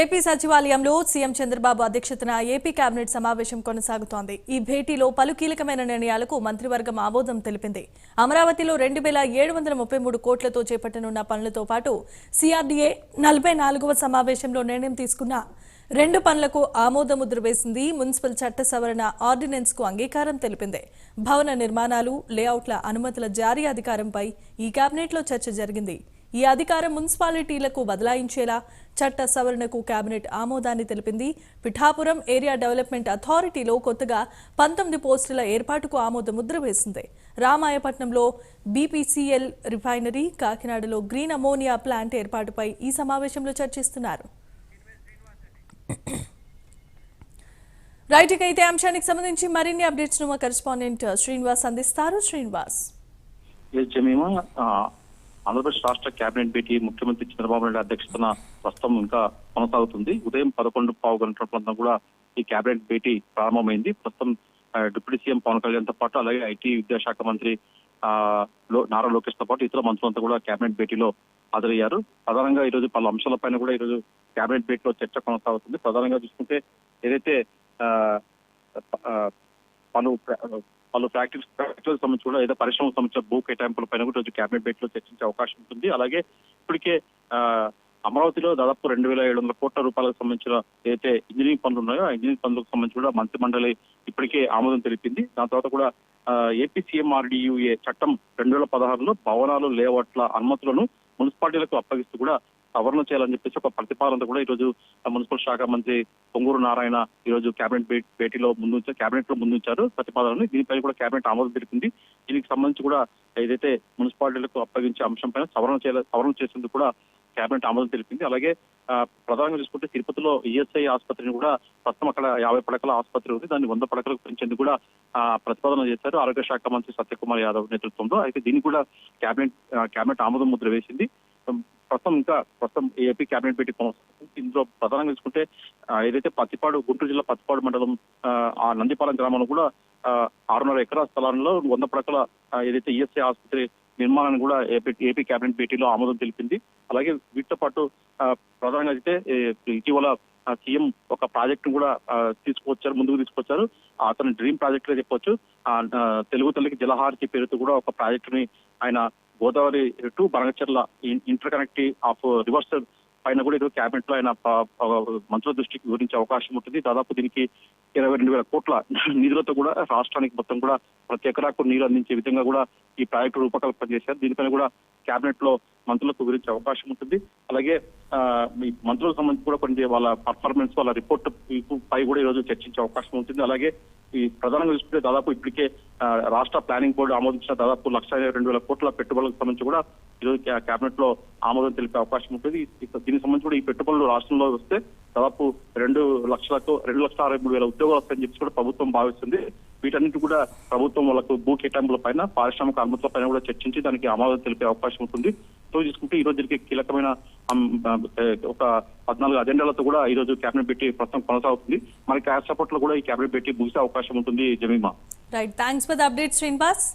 AP సచివాలయంలో CM Chandrababu అధ్యక్షతన AP cabinet సమావేశం కొనసాగుతోంది. ఈ భేటీలో పలు కీలకమైన నిర్ణయాలకు మంత్రివర్గం ఆమోదం తెలిపింది. అమరావతిలో రెండు వేల ఏడు వందల ముప్పై మూడు కోట్లతో చేపట్టనున్న పనులతో పాటు సిఆర్డీఏ నలభై నాలుగవ సమావేశంలో నిర్ణయం తీసుకున్న రెండు పనులకు ఆమోదముద్ర వేసింది మున్సిపల్ చట్ట సవరణ ఆర్డినెన్స్కు అంగీకారం తెలిపింది. భవన నిర్మాణాలు లేఅవుట్ల అనుమతుల జారీ అధికారంపై ఈ కేబినెట్లో చర్చ జరిగింది. ఈ అధికారం మున్సిపాలిటీలకు బదలాయించేలా చట్ట సవరణకు కేబినెట్ ఆమోదాన్ని తెలిపింది. పిఠాపురం ఏరియా డెవలప్మెంట్ అథారిటీలో కొత్తగా పంతొమ్మిది పోస్టుల ఏర్పాటుకు ఆమోద ముద్ర వేసింది. రామాయపట్నంలో బీపీసీఎల్ రిఫైనరీ కాకినాడలో గ్రీన్ అమోనియా ప్లాంట్ ఏర్పాటుపై ఈ సమావేశంలో చర్చిస్తున్నారు. రైట్ ఇక అయితే అంశానికి సంబంధించి మరిన్ని అప్డేట్స్ మా కరెస్పాండెంట్ శ్రీనివాస్ అందిస్తారు. శ్రీనివాస్. జమీమా ఆంధ్రప్రదేశ్ రాష్ట్ర కేబినెట్ భేటీ ముఖ్యమంత్రి చంద్రబాబు నాయుడు అధ్యక్షతన ప్రస్తుతం ఇంకా కొనసాగుతుంది. ఉదయం పదకొండు పావు గంటల ప్రాంతం కూడా ఈ కేబినెట్ భేటీ ప్రారంభమైంది. ప్రస్తుతం డిప్యూటీ సీఎం పవన్ కళ్యాణ్తో పాటు అలాగే ఐటీ విద్యాశాఖ మంత్రి లో- నారా లోకేష్తో పాటు ఇతర మంత్రులంతా కూడా కేబినెట్ భేటీలో హాజరయ్యారు. ప్రధానంగా ఈరోజు పలు అంశాలపైన కూడా ఈ రోజు కేబినెట్ భేటీలో చర్చ కొనసాగుతుంది. ప్రధానంగా చూసుకుంటే ఏదైతే పలు వాళ్ళు పలు ఫ్యాక్టరీస్ సంబంధించిన సంబంధించి ఏదో పరిశ్రమకు సంబంధించిన భూ కేటాయింపుల పైన కూడా రోజు కేబినెట్ భేటీలో చర్చించే అవకాశం ఉంటుంది. అలాగే ఇప్పటికే అమరావతిలో దాదాపు రెండు వేల ఏడు వందల కోట్ల రూపాయలకు సంబంధించిన ఏదైతే ఇంజనీరింగ్ పనులు ఉన్నాయో ఆ ఇంజనీరింగ్ పనులకు సంబంధించి కూడా మంత్రి మండలి ఇప్పటికే ఆమోదం తెలిపింది. దాని తర్వాత కూడా ఏపీ సీఎంఆర్డీయూఏ చట్టం రెండు వేల పదహారులో భవనాలు లేఅవుట్ల అనుమతులను మున్సిపాలిటీలకు అప్పగిస్తూ కూడా సవరణ చేయాలని చెప్పేసి ఒక ప్రతిపాదన కూడా ఈ రోజు మున్సిపల్ శాఖ మంత్రి పొంగూరు నారాయణ ఈ రోజు కేబినెట్ భేటీలో ముందు కేబినెట్లో ముందుంచారు ప్రతిపాదనని. దీనిపై కూడా కేబినెట్ ఆమోదం తెలిపింది దీనికి సంబంధించి కూడా ఏదైతే మున్సిపాలిటీలకు అప్పగించే అంశంపైన సవరణ చేయాల సవరణ చేసేందుకు కూడా కేబినెట్ ఆమోదం తెలిపింది. అలాగే ప్రధానంగా చూసుకుంటే తిరుపతిలో ఈఎస్ఐ ఆసుపత్రిని కూడా ప్రస్తుతం అక్కడ యాభై పడకల ఆసుపత్రి ఉంది. దాన్ని వంద పడకలకు పెంచేందుకు కూడా ప్రతిపాదన చేశారు. ఆరోగ్య శాఖ మంత్రి సత్యకుమార్ యాదవ్ నేతృత్వంలో. అయితే దీనికి కూడా కేబినెట్ కేబినెట్ ఆమోదం ముద్ర వేసింది. మొత్తం ఇంకా కొత్త ఏపీ కేబినెట్ భేటీ కొనసాగుతుంది. ఇందులో ప్రధానంగా తీసుకుంటే ఏదైతే పత్తిపాడు గుంటూరు జిల్లా పత్తిపాడు మండలం ఆ, నందిపాలెం గ్రామంలో కూడా ఆరున్నర ఎకరాల స్థలాల్లో వంద పడకల ఏదైతే ఈఎస్ఐ ఆసుపత్రి నిర్మాణాన్ని కూడా ఏపీ ఏపీ కేబినెట్ భేటీలో ఆమోదం తెలిపింది. అలాగే వీటితో పాటు ప్రధానంగా అయితే ఇటీవల సీఎం ఒక ప్రాజెక్ట్ కూడా తీసుకొచ్చారు ముందుకు తీసుకొచ్చారు అతను అతని డ్రీమ్ ప్రాజెక్ట్గా చెప్పొచ్చు ఆ, తెలుగు తల్లికి జలహారతి పేరుతో కూడా ఒక ప్రాజెక్టుని ఆయన Godavari to Banakacherla inter connective of rivers పైన కూడా ఈరోజు క్యాబినెట్లో ఆయన మంత్రుల దృష్టికి గురించే అవకాశం ఉంటుంది. దాదాపు దీనికి ఇరవై రెండు వేల కోట్ల నిధులతో కూడా రాష్ట్రానికి మొత్తం కూడా ప్రతి ఎకరాకు నీరు అందించే విధంగా కూడా ఈ ప్రాజెక్టు రూపకల్పన చేశారు. దీనిపైన కూడా క్యాబినెట్లో మంత్రులకు గురించే అవకాశం ఉంటుంది. అలాగే మీ మంత్రులకు సంబంధించి కూడా కొన్ని వాళ్ళ పర్ఫార్మెన్స్ వాళ్ళ రిపోర్ట్ పై కూడా ఈ రోజు చర్చించే అవకాశం ఉంటుంది. అలాగే ఈ ప్రధానంగా చూసుకుంటే దాదాపు ఇప్పటికే రాష్ట్ర ప్లానింగ్ బోర్డు ఆమోదించిన దాదాపు లక్ష రెండు వేల కోట్ల పెట్టుబడులకు సంబంధించి కూడా ఈరోజు కేబినెట్లో ఆమోదం తెలిపే అవకాశం ఉంటుంది. దీనికి సంబంధించి కూడా ఈ పెట్టుబడులు రాష్ట్రంలో వస్తే దాదాపు రెండు లక్షలకు రెండు లక్షల అరవై మూడు వేల ఉద్యోగాలు వస్తాయని చెప్పి కూడా ప్రభుత్వం భావిస్తుంది. వీటన్నిటి కూడా ప్రభుత్వం వాళ్ళకు భూ కేటాయింపుల పైన పారిశ్రామిక అనుమతుల పైన కూడా చర్చించి దానికి ఆమోదం తెలిపే అవకాశం ఉంటుంది. సో చూసుకుంటే ఈ రోజు జరిగే కీలకమైన ఒక పద్నాలుగు అజెండాలతో కూడా ఈ రోజు కేబినెట్ పెట్టి ప్రస్తుతం కొనసాగుతుంది. మరి కాసేపట్లో కూడా ఈ కేబినెట్ పెట్టి ముగిసే అవకాశం ఉంటుంది Jemimah. Right. Thanks for the update, Srinivas.